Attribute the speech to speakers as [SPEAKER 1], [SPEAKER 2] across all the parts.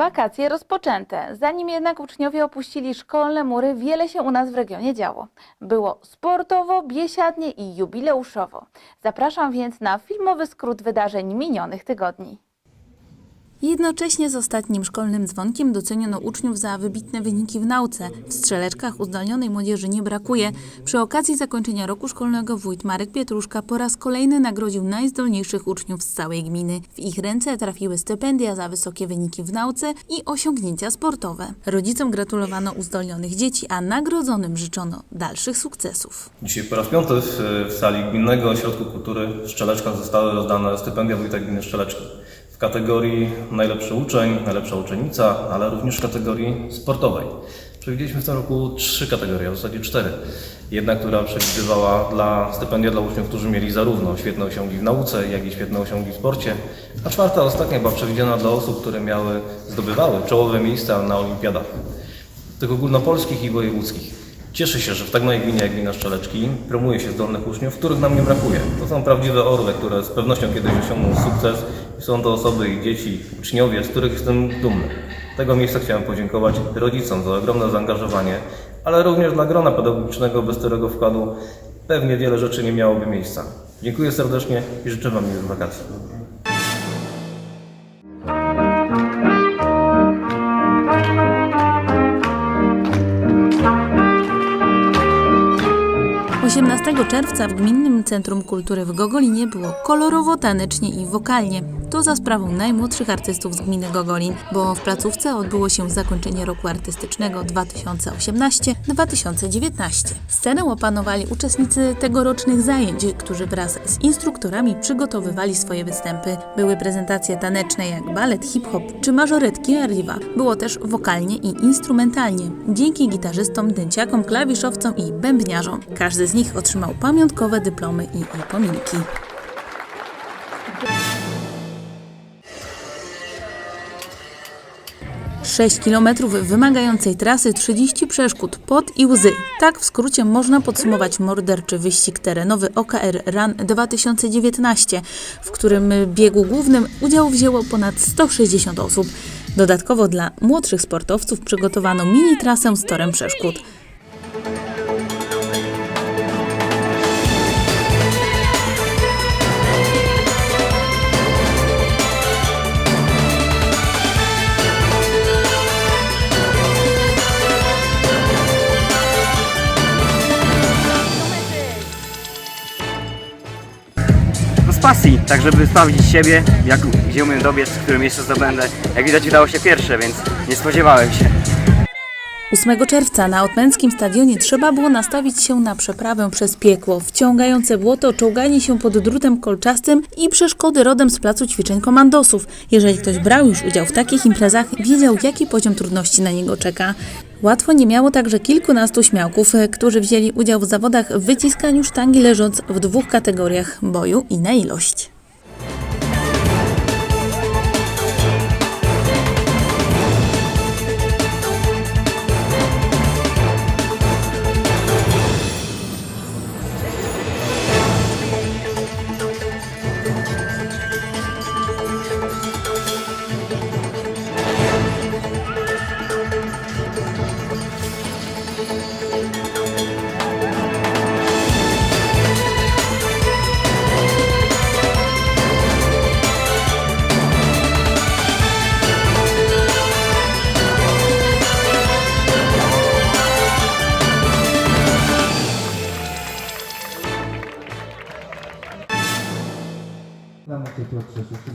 [SPEAKER 1] Wakacje rozpoczęte. Zanim jednak uczniowie opuścili szkolne mury, wiele się u nas w regionie działo. Było sportowo, biesiadnie i jubileuszowo. Zapraszam więc na filmowy skrót wydarzeń minionych tygodni. Jednocześnie z ostatnim szkolnym dzwonkiem doceniono uczniów za wybitne wyniki w nauce. W strzeleczkach uzdolnionej młodzieży nie brakuje. Przy okazji zakończenia roku szkolnego wójt Marek Pietruszka po raz kolejny nagrodził najzdolniejszych uczniów z całej gminy. W ich ręce trafiły stypendia za wysokie wyniki w nauce i osiągnięcia sportowe. Rodzicom gratulowano uzdolnionych dzieci, a nagrodzonym życzono dalszych sukcesów.
[SPEAKER 2] Dzisiaj po raz piąty w, sali Gminnego Ośrodku Kultury w Szczeleczkach zostały rozdane stypendia Wójta Gminy Szczeleczki. Kategorii najlepszy uczeń, najlepsza uczennica, ale również w kategorii sportowej. Przewidzieliśmy w tym roku trzy kategorie, a w zasadzie cztery. Jedna, która przewidywała dla stypendia dla uczniów, którzy mieli zarówno świetne osiągi w nauce, jak i świetne osiągi w sporcie. A czwarta, ostatnia była przewidziana dla osób, które miały, zdobywały czołowe miejsca na olimpiadach tych ogólnopolskich i wojewódzkich. Cieszę się, że w tak małej gminie jak gmina Szczeleczki promuje się zdolnych uczniów, których nam nie brakuje. To są prawdziwe orły, które z pewnością kiedyś osiągną sukces i są to osoby i dzieci, uczniowie, z których jestem dumny. Tego miejsca chciałem podziękować rodzicom za ogromne zaangażowanie, ale również dla grona pedagogicznego, bez którego wkładu pewnie wiele rzeczy nie miałoby miejsca. Dziękuję serdecznie i życzę Wam miłych wakacji.
[SPEAKER 1] 18 czerwca w Gminnym Centrum Kultury w Gogolinie było kolorowo, tanecznie i wokalnie. To za sprawą najmłodszych artystów z gminy Gogolin, bo w placówce odbyło się zakończenie roku artystycznego 2018-2019. Scenę opanowali uczestnicy tegorocznych zajęć, którzy wraz z instruktorami przygotowywali swoje występy. Były prezentacje taneczne jak balet, hip-hop czy mażoretki Erliwa. Było też wokalnie i instrumentalnie, dzięki gitarzystom, dęciakom, klawiszowcom i bębniarzom. Każdy z nich otrzymał pamiątkowe dyplomy i upominki. Sześć kilometrów wymagającej trasy, 30 przeszkód, pot i łzy. Tak w skrócie można podsumować morderczy wyścig terenowy OKR Run 2019, w którym biegu głównym udział wzięło ponad 160 osób. Dodatkowo dla młodszych sportowców przygotowano mini trasę z torem przeszkód.
[SPEAKER 3] Pasji, tak żeby sprawdzić siebie, jak, gdzie umiem dobiec, w którym miejscu zdobędę. Jak widać udało się pierwsze, więc nie spodziewałem się.
[SPEAKER 1] 8 czerwca na Otmęckim Stadionie trzeba było nastawić się na przeprawę przez piekło, wciągające błoto, czołganie się pod drutem kolczastym i przeszkody rodem z placu ćwiczeń komandosów. Jeżeli ktoś brał już udział w takich imprezach, wiedział jaki poziom trudności na niego czeka. Łatwo nie miało także kilkunastu śmiałków, e, którzy wzięli udział w zawodach w wyciskaniu sztangi leżąc w dwóch kategoriach boju i na ilość.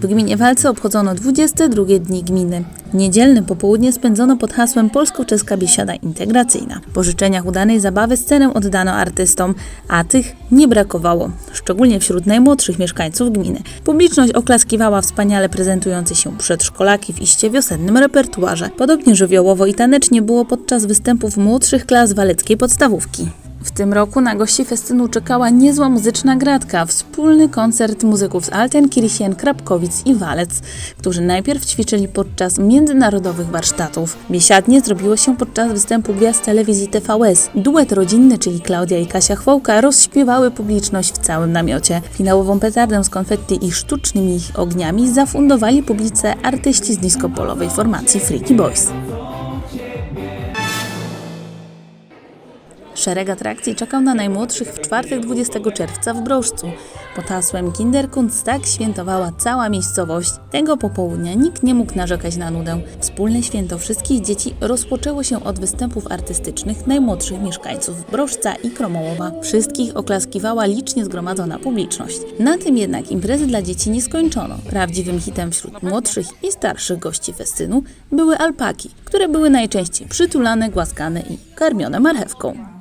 [SPEAKER 1] W gminie Walce obchodzono 22 dni gminy. Niedzielne popołudnie spędzono pod hasłem Polsko-Czeska Biesiada Integracyjna. Po życzeniach udanej zabawy scenę oddano artystom, a tych nie brakowało, szczególnie wśród najmłodszych mieszkańców gminy. Publiczność oklaskiwała wspaniale prezentujące się przedszkolaki w iście wiosennym repertuarze. Podobnie żywiołowo i tanecznie było podczas występów młodszych klas waleckiej podstawówki. W tym roku na gości festynu czekała niezła muzyczna gratka, wspólny koncert muzyków z Altenkirchen, Krapkowic i Walec, którzy najpierw ćwiczyli podczas międzynarodowych warsztatów. Biesiadnie zrobiło się podczas występu gwiazd telewizji TVS. Duet rodzinny, czyli Klaudia i Kasia Chwołka, rozśpiewały publiczność w całym namiocie. Finałową petardę z konfetti i sztucznymi ich ogniami zafundowali publice artyści z niskopolowej formacji Freaky Boys. Szereg atrakcji czekał na najmłodszych w czwartek 20 czerwca w Brożcu. Pod hasłem Kinderkunsttag świętowała cała miejscowość. Tego popołudnia nikt nie mógł narzekać na nudę. Wspólne święto wszystkich dzieci rozpoczęło się od występów artystycznych najmłodszych mieszkańców Brożca i Kromołowa. Wszystkich oklaskiwała licznie zgromadzona publiczność. Na tym jednak imprezy dla dzieci nie skończono. Prawdziwym hitem wśród młodszych i starszych gości festynu były alpaki, które były najczęściej przytulane, głaskane i karmione marchewką.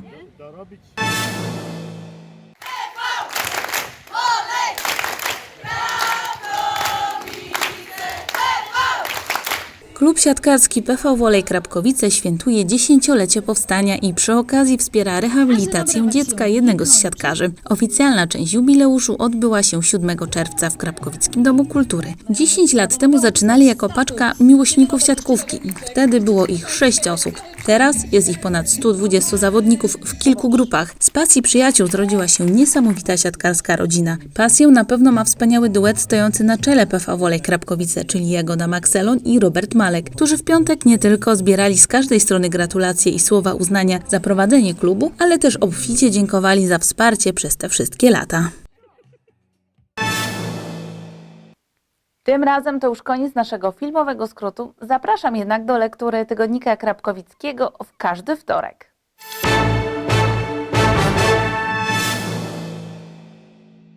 [SPEAKER 1] Klub siatkarski PV Wolej Krapkowice świętuje dziesięciolecie powstania i przy okazji wspiera rehabilitację dziecka jednego z siatkarzy. Oficjalna część jubileuszu odbyła się 7 czerwca w Krapkowickim Domu Kultury. 10 lat temu zaczynali jako paczka miłośników siatkówki. Wtedy było ich 6 osób. Teraz jest ich ponad 120 zawodników w kilku grupach. Z pasji przyjaciół zrodziła się niesamowita siatkarska rodzina. Pasję na pewno ma wspaniały duet stojący na czele PV Wolej Krapkowice, czyli Jagoda Maxelon i Robert Malek, którzy w piątek nie tylko zbierali z każdej strony gratulacje i słowa uznania za prowadzenie klubu, ale też obficie dziękowali za wsparcie przez te wszystkie lata. Tym razem to już koniec naszego filmowego skrótu. Zapraszam jednak do lektury tygodnika Krapkowickiego w każdy wtorek.